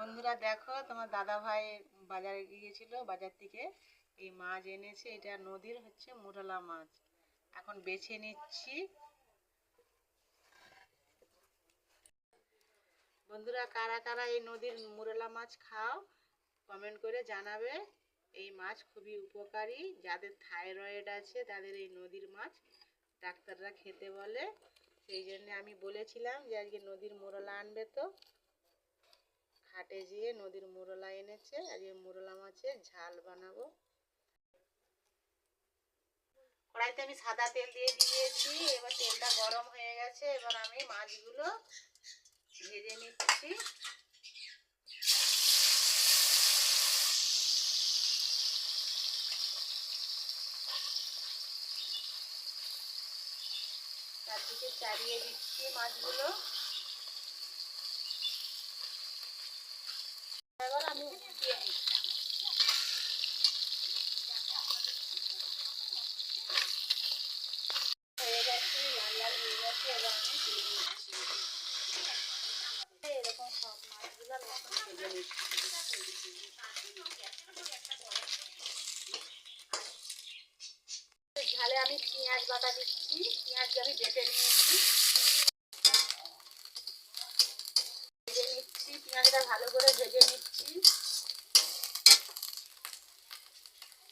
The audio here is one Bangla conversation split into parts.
বন্ধুরা দেখো, তোমার দাদা ভাই বাজারে গিয়েছিল, বাজার থেকে এই মাছ এনেছে, এটা নদীর হচ্ছে মুরলা মাছ। এখন বেছে নিচ্ছি। বন্ধুরা, কারা কারা এই নদীর মুরলা মাছ খাও কমেন্ট করে জানাবে। এই মাছ খুবই উপকারী, যাদের থাইরয়েড আছে, তাদের এই নদীর মাছ ডাক্তাররা খেতে বলে। সেই জন্য আমি বলেছিলাম যে আজকে নদীর মুরলা আনবে তো। হাটে গিয়ে নদীর মুরলা এনেছে, আজকে মুরলা মাছের ঝাল বানাবো। কড়াইতে আমি সাদা তেল দিয়ে দিয়েছি, এবার তেলটা গরম হয়ে গেছে, এবার আমি মাছগুলো ভেজে নিচ্ছি। চারিয়ে দিচ্ছি মাছগুলো এবার আমি উঠিয়ে নিচ্ছি হয়ে গেছে লাল লাল হয়ে গেছে এবার আমি তুলে নিচ্ছি এরকম সব মাছগুলো আমি এখন ভেজে নিচ্ছি ঝালে আমি পেঁয়াজ বাটা দিচ্ছি পেঁয়াজ আমি বেটে নিয়েছি ভেজে নিচ্ছি ভালো করে ভেজে নিচ্ছি।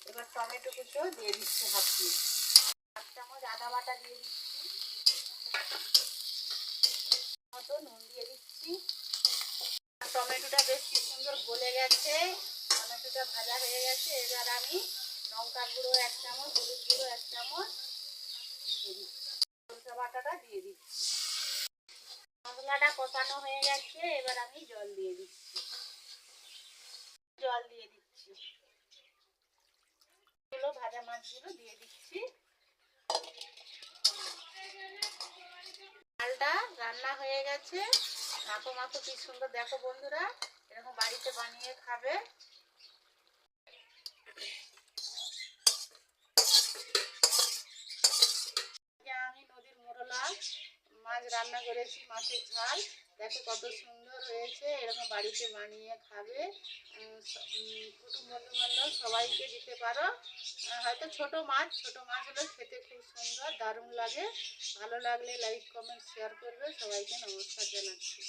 এবার টমেটো কুচো দিয়ে দিচ্ছি হাফ পিস হাফ চামচ আদা বাটা দিয়ে দিচ্ছি। মতো নুন দিয়ে দিচ্ছি। টমেটোটা বেশ কি সুন্দর গলে গেছে। টমেটোটা ভাজা হয়ে গেছে। এবার আমি লঙ্কা গুঁড়ো এক চামচ, হলুদ গুঁড়ো এক চামচ দিয়ে দিচ্ছি। সরষে বাটাটা দিয়ে দিচ্ছি। মশলাটা কষানো হয়ে গেছে, এবার আমি জল দিয়ে দিচ্ছি। জল দিয়ে দিচ্ছি। এগুলো ভাজা মাছগুলো দিয়ে দিচ্ছি। ডালটা রান্না হয়ে গেছে। মাখো মাখো কি সুন্দর। দেখো বন্ধুরা, এরকম বাড়িতে বানিয়ে খাবে আজকে আমি নদীর মোরলা মাছ রান্না করেছি মাছের ঝাল। দেখো কত সুন্দর হয়েছে, এরকম বাড়িতে বানিয়ে খাবে। কুটুম বন্ধু বান্ধব সবাইকে দিতে পারো। হয়তো ছোট মাছ ছোট মাছ হলে খেতে খুব সুন্দর, দারুণ লাগে। ভালো লাগলে লাইক কমেন্ট শেয়ার করবে। সবাইকে নমস্কার জানাচ্ছি।